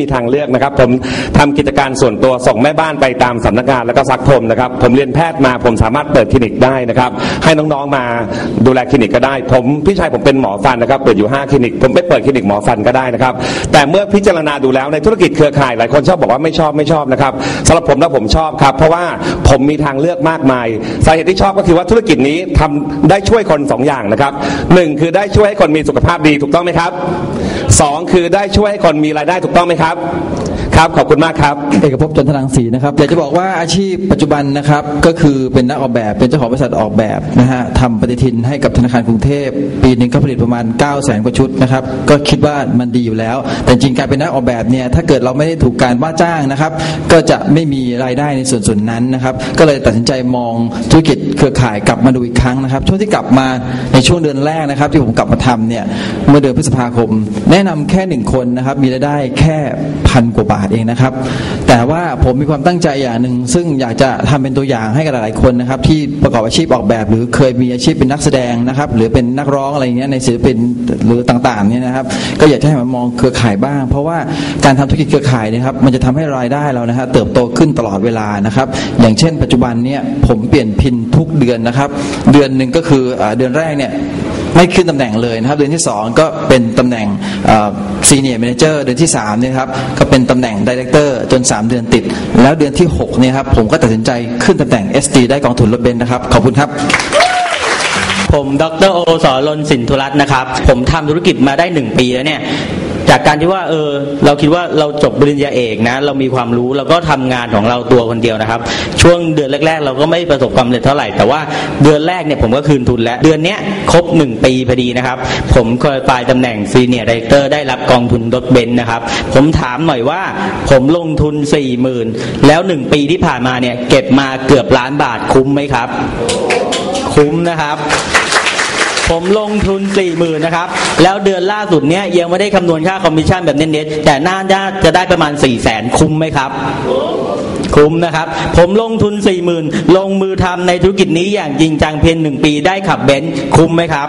มีทางเลือกนะครับ ผมทำกิจการส่วนตัวส่งแม่บ้านไปตามสำนักงานแล้วก็ซักพรมนะครับ ผมเรียนแพทย์มาผมสามารถเปิดคลินิกได้นะครับ ให้น้องๆมาดูแลคลินิกก็ได้ ผมพี่ชายผมเป็นหมอฟันนะครับเปิดอยู่5คลินิก ผมไปเปิดคลินิกหมอฟันก็ได้นะครับ แต่เมื่อพิจารณาดูแล้วในธุรกิจเครือข่ายหลายคนชอบบอกว่าไม่ชอบไม่ชอบนะครับสำหรับผมแล้วผมชอบครับ เพราะว่าผมมีทางเลือกมากมายสาเหตุที่ชอบก็คือว่าธุรกิจนี้ทำได้ช่วยคนสองอย่างนะครับหนึ่งคือได้ช่วยให้คนมีสุขภาพดีถูกต้องไหมครับ สองคือได้ช่วยให้คนมีรายได้ถูกต้องไหมครับ ครับขอบคุณมากครับ เอกภพจันทรังสีนะครับอยากจะบอกว่าอาชีพปัจจุบันนะครับก็คือเป็นนักออกแบบเป็นเจ้าของบริษัทออกแบบนะฮะทำปฏิทินให้กับธนาคารกรุงเทพ ปีหนึ่งก็ผลิตประมาณ 9 0 0แสนกว่าชุดนะครับก็คิดว่ามันดีอยู่แล้ว แต่จริงการเป็นนักออกแบบเนี่ยถ้าเกิดเราไม่ได้ถูกการว่าจ้างนะครับ ก็จะไม่มีรายได้ในส่วนส่วนนั้นนะครับ ก็เลยตัดสินใจมองธุรกิจ เครือข่ายกลับมาดูอีกครั้งนะครับ ช่วงที่กลับมาในช่วงเดือนแรกนะครับ ที่ผมกลับมาทำเนี่ยเมื่อเดือนพฤษภาคม แนะนำแค่หนึ่งคนนะครับ มีรายได้แค่พันกว่าบาทเองนะครับ แต่ว่าผมมีความตั้งใจอย่างหนึ่งซึ่งอยากจะทำเป็นตัวอย่างให้กับหลายๆคนนะครับ ที่ประกอบอาชีพออกแบบ หรือเคยมีอาชีพเป็นนักแสดงนะครับ หรือเป็นนักร้องอะไรเงี้ยในศิลปินหรือต่างๆเนี่ยนะครับ ก็อยากจะให้มันมองเครือข่ายบ้าง เพราะว่าการทำธุรกิจเครือข่ายนะครับ มันจะทำให้รายได้เรานะฮะเติบโตขึ้นตลอดเวลานะครับ อย่างเช่น ปัจจุบันเนี่ยผมเปลี่ยนพินทุกเดือนนะครับ เดือนหนึ่งก็คืออเดือนแรกเนี่ยไม่ขึ้นตำแหน่งเลยนะครับ เดือนที่ 2 ก็เป็นตำแหน่งซีเนียร์แมเนเจอร์เดือนที่3เนี่ยครับก็เป็นตำแหน่งดีเรคเตอร์จน 3 เดือนติด แล้วเดือนที่6เนี่ยครับผมก็ตัดสินใจขึ้นตำแหน่ง SD ได้กองทุนรถเบนซ์นะครับ ขอบคุณครับ ผม ดรโอสรลนสินธุรัตน์นะครับ ผมทำธุรกิจมาได้หนึ่งปีแล้วเนี่ย จากการที่ว่าเออเราคิดว่าเราจบปริญญาเอกนะ เรามีความรู้เราก็ทำงานของเราตัวคนเดียวนะครับ ช่วงเดือนแรก ๆ เราก็ไม่ประสบความสำเร็จเท่าไหร่ แต่ว่าเดือนแรกเนี่ยผมก็คืนทุนแล้ว เดือนเนี้ยครบหนึ่งปีพอดีนะครับ ผมเคยปลายตำแหน่งซีเนียร์ดีเตอร์ได้รับกองทุนรถเบนซ์นะครับ ผมถามหน่อยว่าผมลงทุนสี่หมื่นแล้วหนึ่งปีที่ผ่านมาเนี่ยเก็บมาเกือบล้านบาทคุ้มไหมครับ คุ้มนะครับ ผมลงทุนสี่หมื่นนะครับ แล้วเดือนล่าสุดเนี้ยยังไม่ได้คำนวณค่าคอมมิชชั่นแบบเน้นๆแต่น่าจะจะได้ประมาณ4ี่แสนคุ้มไหมครับ คุ้มนะครับ ผมลงทุนสี่หมื่นลงมือทำในธุรกิจนี้อย่างจริงจังเพียงหนึ่งปีได้ขับเบนซ์คุ้มไหมครับ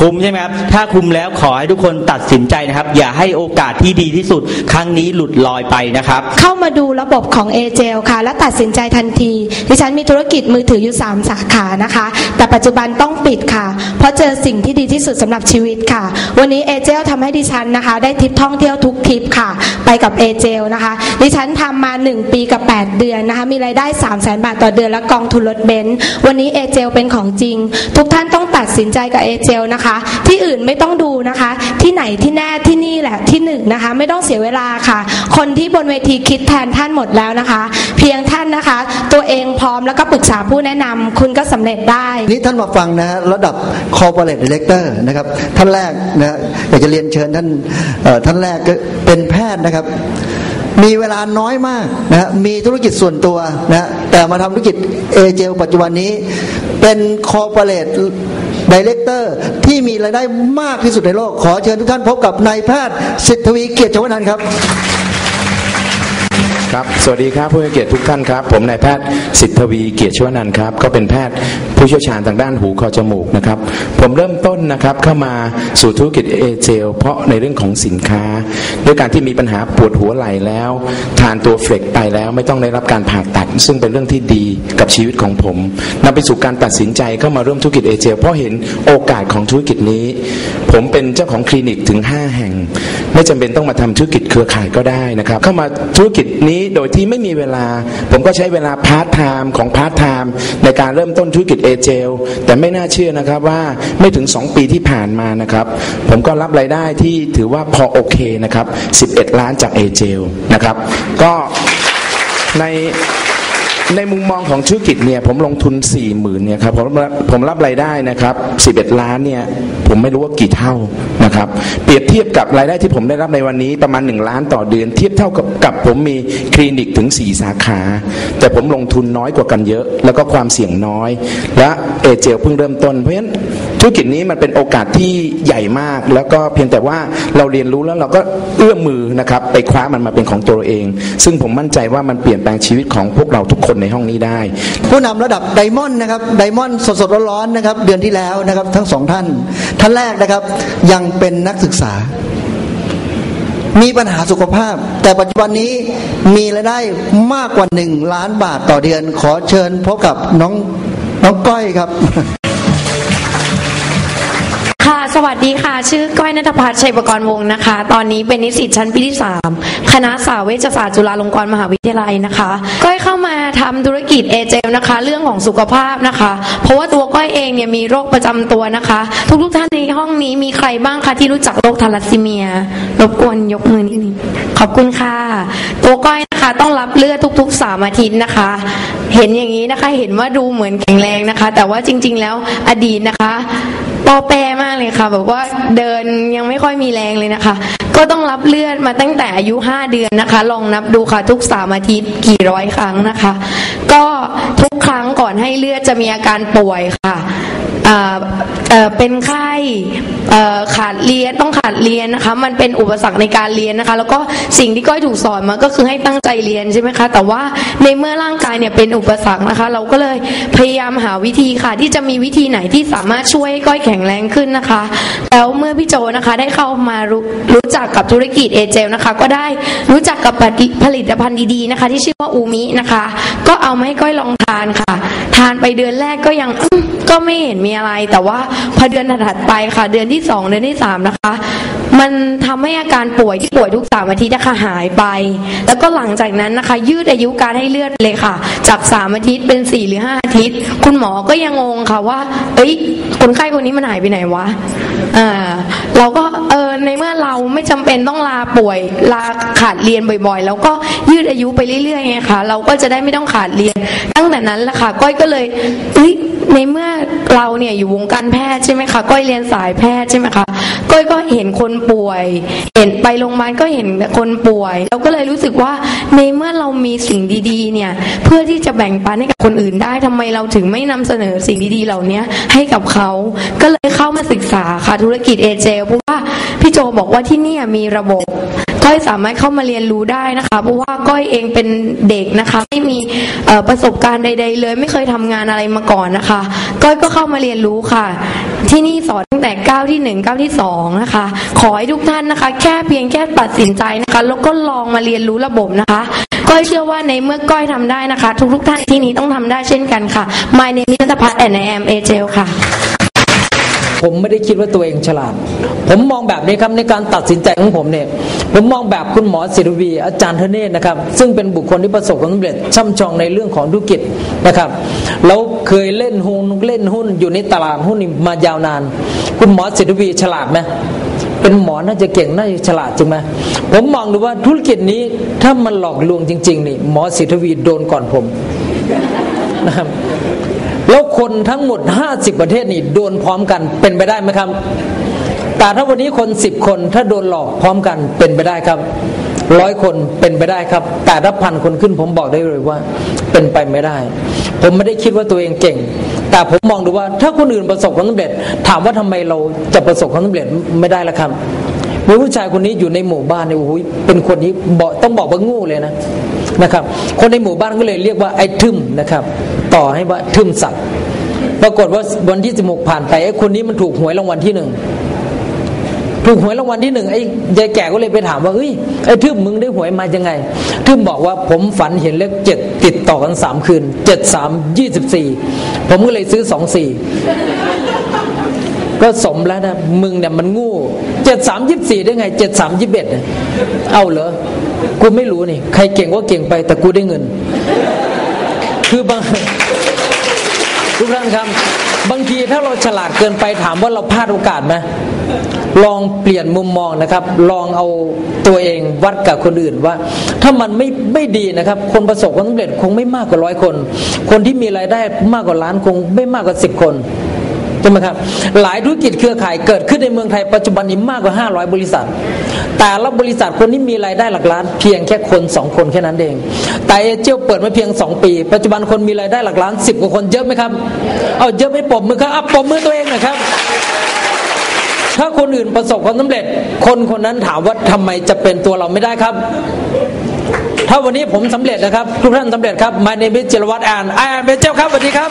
คุ้มใช่ไหมครับ ถ้าคุ้มแล้วขอให้ทุกคนตัดสินใจนะครับ อย่าให้โอกาสที่ดีที่สุด ครั้งนี้หลุดลอยไปนะครับ เข้ามาดูระบบของ a j l ค่ะ และตัดสินใจทันที ดิฉันมีธุรกิจมือถืออยู่ 3 สาขานะคะ แต่ปัจจุบันต้องปิดค่ะ เพราะเจอสิ่งที่ดีที่สุดสำหรับชีวิตค่ะ วันนี้ a j l ทำให้ดิฉันนะคะ ได้ทริปท่องเที่ยวทุกทริปค่ะ ไปกับ a j l นะคะ ดิฉันทำมา 1 ปีกับ 8 เดือนนะคะ มีรายได้ 3 0 0 0 0 0บาทต่อเดือนและกองทุนรถเบนซ์ วันนี้ a j l เป็นของจริง ทุกท่านต้องตัดสินใจกับ a j l นะคะที่อื่นไม่ต้องดูนะคะ ที่ไหนที่แน่ที่นี่แหละที่หนึ่งนะคะ ไม่ต้องเสียเวลาค่ะ คนที่บนเวทีคิดแทนท่านหมดแล้วนะคะ เพียงท่านนะคะ ตัวเองพร้อมแล้วก็ปรึกษาผู้แนะนำคุณก็สำเร็จได้ นี่ท่านมาฟังนะฮะระดับ corporate director นะครับ ท่านแรกนะฮะอยากจะเรียนเชิญท่านท่านแรกก็เป็นแพทย์นะครับมีเวลาน้อยมากนะฮะมีธุรกิจส่วนตัวนะฮะแต่มาทำธุรกิจเอเจลปัจจุบันนี้ เป็น corporate director ที่ ดเรคเตอร์ที่มีรายได้มากที่สุดในโลก ขอเชิญทุกท่านพบกับนายแพทย์สิทธวีเกียรติชวนันท์ครับครับ สวัสดีครับผู้ให้เกียรติทุกท่านครับ ผมนายแพทย์สิทธวีเกียรติชวนันท์ครับ ก็เป็นแพทย์ผู้เชี่ยวชาญทางด้านหูคอจมูกนะครับ ผมเริ่มต้นนะครับเข้ามาสู่ธุรกิจเอเจลเพราะในเรื่องของสินค้า ด้วยการที่มีปัญหาปวดหัวไหล่แล้ว ทานตัวเฟลกไปแล้วไม่ต้องได้รับการผ่าตัด ซึ่งเป็นเรื่องที่ดีกับชีวิตของผมนำไปสู่การตัดสินใจเข้ามาร่วมธุรกิจเอเจลเพราะเห็นโอกาสของธุรกิจนี้ ผมเป็นเจ้าของคลินิกถึง 5 แห่ง ไม่จำเป็นต้องมาทำธุรกิจเครือข่ายก็ได้นะครับเข้ามาธุรกิจนี้โดยที่ไม่มีเวลา ผมก็ใช้เวลาพาร์ทไทม์ของพาร์ทไทม์ในการเริ่มต้นธุรกิจเอเจลแต่ไม่น่าเชื่อนะครับว่าไม่ถึง 2 ปีที่ผ่านมานะครับ ผมก็รับรายได้ที่ถือว่าพอโอเคนะครับ 11 ล้านจากเอเจลนะครับ ก็ใน ในมุมมองของธุรกิจเนี่ยผมลงทุน4ี่หมื่นเนี่ยครับผมผมรับรายได้นะครับ 11 ล้านเนี่ยผมไม่รู้ว่ากี่เท่านะครับเปรียบเทียบกับรายได้ที่ผมได้รับในวันนี้ประมาณ 1 ล้านต่อเดือน เทียบเท่ากับกับผมมีคลินิกถึง 4 สาขา แต่ผมลงทุนน้อยกว่ากันเยอะ แล้วก็ความเสี่ยงน้อย และเอเจลเพิ่งเริ่มต้นเพราะฉะนั้น ธุรกิจนี้มันเป็นโอกาสที่ใหญ่มาก แล้วก็เพียงแต่ว่าเราเรียนรู้แล้วเราก็เอื้อมมือนะครับไปคว้ามันมาเป็นของตัวเอง ซึ่งผมมั่นใจว่ามันเปลี่ยนแปลงชีวิตของพวกเราทุกคนในห้องนี้ได้ ผู้นำระดับไดมอนด์นะครับไดมอนด์สดๆร้อนๆนะครับเดือนที่แล้วนะครับทั้งสองท่าน ท่านแรกนะครับยังเป็นนักศึกษามีปัญหาสุขภาพ แต่ปัจจุบันนี้มีรายได้มากกว่าหนึ่งล้านบาทต่อเดือน ขอเชิญพบกับน้องน้องก้อยครับ สวัสดีค่ะ ชื่อก้อยนัทพัฒน์ชัยประกรณ์วงศ์นะคะ ตอนนี้เป็นนิสิตชั้นปีที่ 3 คณะสาวเวชศาสตร์จุฬาลงกรณ์มหาวิทยาลัยนะคะ ก้อยเข้ามาทำธุรกิจเอเจลนะคะ เรื่องของสุขภาพนะคะ เพราะว่าตัวก้อยเองเนี่ยมีโรคประจำตัวนะคะ ทุกๆท่านในห้องนี้มีใครบ้างคะที่รู้จักโรคทาลัสซีเมีย รบกวนยกมือนิดนึง ขอบคุณค่ะ ตัวก้อยนะคะ ต้องรับเลือดทุกๆ3อาทิตย์นะคะ เห็นอย่างนี้นะคะเห็นว่าดูเหมือนแข็งแรงนะคะ แต่ว่าจริง ๆ แล้วอดีตนะคะปอแปรมากเลยค่ะ แบบว่าเดินยังไม่ค่อยมีแรงเลยนะคะ ก็ต้องรับเลือดมาตั้งแต่อายุ 5 เดือนนะคะ ลองนับดูค่ะทุก3อาทิตย์กี่ร้อยครั้งนะคะ ก็ทุกครั้งก่อนให้เลือดจะมีอาการป่วยค่ะอ่าเออเป็นไข้ ขาดเรียนต้องขาดเรียนนะคะ มันเป็นอุปสรรคในการเรียนนะคะ แล้วก็สิ่งที่ก้อยถูกสอนมาก็คือให้ตั้งใจเรียนใช่ไหมคะ แต่ว่าในเมื่อร่างกายเนี่ยเป็นอุปสรรคนะคะ เราก็เลยพยายามหาวิธีค่ะ ที่จะมีวิธีไหนที่สามารถช่วยให้ก้อยแข็งแรงขึ้นนะคะ แล้วเมื่อพี่โจนะคะได้เข้ามารู้รู้จักกับธุรกิจเอเจลนะคะ ก็ได้รู้จักกับผลิตภัณฑ์ดีๆนะคะ ที่ชื่อว่าอูมินะคะ ก็เอามาให้ก้อยลองทานค่ะ ทานไปเดือนแรกก็ยังก็ไม่เห็นมีอะไร แต่ว่าพอเดือนถัดไปค่ะ เดือนที่ที่สองเดือนที่สามนะคะ มันทำให้อาการป่วยที่ป่วยทุกสามอาทิตย์นะคะหายไป แล้วก็หลังจากนั้นนะคะ ยืดอายุการให้เลือดเลยค่ะ จากสามอาทิตย์เป็นสี่หรือห้าอาทิตย์ คุณหมอก็ยังงงค่ะว่า เอ้ยคนไข้คนนี้มันหายไปไหนวะ อ่าเราก็เออในเมื่อเราไม่จำเป็นต้องลาป่วย ลาขาดเรียนบ่อยๆ แล้วก็ยืดอายุไปเรื่อยๆไงคะเราก็จะได้ไม่ต้องขาดเรียน ตั้งแต่นั้นแหละค่ะก้อยก็เลยเอ้ยในเมื่อเราเนี่ยอยู่วงการแพทย์ใช่ไหมคะก้อยเรียนสายแพทย์ใช่ไหมคะก้อยก็เห็นคนป่วย เห็นไปโรงพยาบาลก็เห็นคนป่วย เราก็เลยรู้สึกว่าในเมื่อเรามีสิ่งดีๆ เนี่ย เพื่อที่จะแบ่งปันให้กับคนอื่นได้ทำไมเราถึงไม่นำเสนอสิ่งดีๆ เหล่านี้ให้กับเขา ก็เลยเข้ามาศึกษาค่ะธุรกิจเอเจเพราะว่าพี่โจบอกว่าที่นี่มีระบบก้อยสามารถเข้ามาเรียนรู้ได้นะคะเพราะว่าก้อยเองเป็นเด็กนะคะไม่มีประสบการณ์ใด ๆ เลยไม่เคยทำงานอะไรมาก่อนนะคะ ก้อยก็เข้ามาเรียนรู้ค่ะ ที่นี่สอนตั้งแต่ก้าวที่หนึ่งก้าวที่สองนะคะ ขอให้ทุกท่านนะคะ แค่เพียงแค่ตัดสินใจนะคะ แล้วก็ลองมาเรียนรู้ระบบนะคะก้อยเชื่อว่าในเมื่อก้อยทำได้นะคะ ทุกๆท่านที่นี้ต้องทำได้เช่นกันค่ะ My name is นัทพัฒน์ and I am a j ค่ะ ผมไม่ได้คิดว่าตัวเองฉลาด ผมมองแบบนี้ครับในการตัดสินใจของผมเนี่ย ผมมองแบบคุณหมอศิรวีอาจารย์เทเนศนะครับ ซึ่งเป็นบุคคลที่ประสบความสำเร็จช่ำชองในเรื่องของธุรกิจนะครับแล้วเคยเล่นหุ้นเล่นหุ้นอยู่ในตลาดหุ้นมายาวนาน คุณหมอศิรวีฉลาดไหมเป็นหมอน่าจะเก่งน่าจะฉลาดจริงไหมผมมองดูว่าธุรกิจนี้ถ้ามันหลอกลวงจริง ๆ นี่หมอศิรวีโดนก่อนผมนะครับ แล้วคนทั้งหมด 50 ประเทศนี่โดนพร้อมกันเป็นไปได้ไหมครับ แต่ถ้าวันนี้คน 10 คนถ้าโดนหลอกพร้อมกันเป็นไปได้ครับร้อยคนเป็นไปได้ครับ แต่ถ้าพันคนขึ้นผมบอกได้เลยว่า เป็นไปไม่ได้ ผมไม่ได้คิดว่าตัวเองเก่ง แต่ผมมองดูว่า ถ้าคนอื่นประสบความสำเร็จ ถามว่าทำไมเราจะประสบความสำเร็จไม่ได้ล่ะครับมีผู้ชายคนนี้อยู่ในหมู่บ้านเนี่ยโอ้โหเป็นคนที่บอกต้องบอกว่างูเลยนะนะครับ คนในหมู่บ้านก็เลยเรียกว่าไอ้ทึมนะครับ ต่อให้ว่าทึมสัตว์ปรากฏว่าวันที่สิบหกผ่านไปไอ้คนนี้มันถูกหวยรางวัลที่หนึ่งถูกหวยรางวัลที่หนึ่งไอ้ยายแก่ก็เลยไปถามว่าเอ้ยไอ้ทึมมึงได้หวยมายังไง ทึมบอกว่าผมฝันเห็นเลขเจ็ดติดต่อกันสามคืนเจ็ดสามยี่สิบสี่ผมก็เลยซื้อสองสี่ก็สมแล้วนะมึงเนี่ยมันงูเจ็ดสามยี่สี่ได้ไงเจ็ดสามยี่เอ็ดเอาเหรอ กูไม่รู้นี่ ใครเก่งก็เก่งไปแต่กูได้เงิน คือบางทุกท่านครับ บางทีถ้าเราฉลาดเกินไปถามว่าเราพลาดโอกาสไหมลองเปลี่ยนมุมมองนะครับ ลองเอาตัวเองวัดกับคนอื่นว่า ถ้ามันไม่ไม่ดีนะครับ คนประสบความสำเร็จคงไม่มากกว่าร้อยคน คนที่มีรายได้มากกว่าล้านคงไม่มากกว่าสิบคน ใช่ไหมครับหลายธุรกิจเครือข่ายเกิดขึ้นในเมืองไทยปัจจุบันนี้มากกว่า 500 บริษัท แต่ละบริษัทคนที่มีรายได้หลักล้าน เพียงแค่คนสองคนแค่นั้นเอง แต่เอเจลเปิดมาเพียง 2 ปี ปัจจุบันคนมีรายได้หลักล้าน 10 กว่าคนเยอะไหมครับ เอาเยอะไม่ปมมือครับอะปมมือตัวเองนะครับถ้าคนอื่นประสบความสำเร็จ คนคนนั้นถามว่าทำไมจะเป็นตัวเราไม่ได้ครับ ถ้าวันนี้ผมสำเร็จนะครับ ทุกท่านสำเร็จครับ My name is จิรวัตรแอนไอแอมเบเจลครับสวัสดีครับ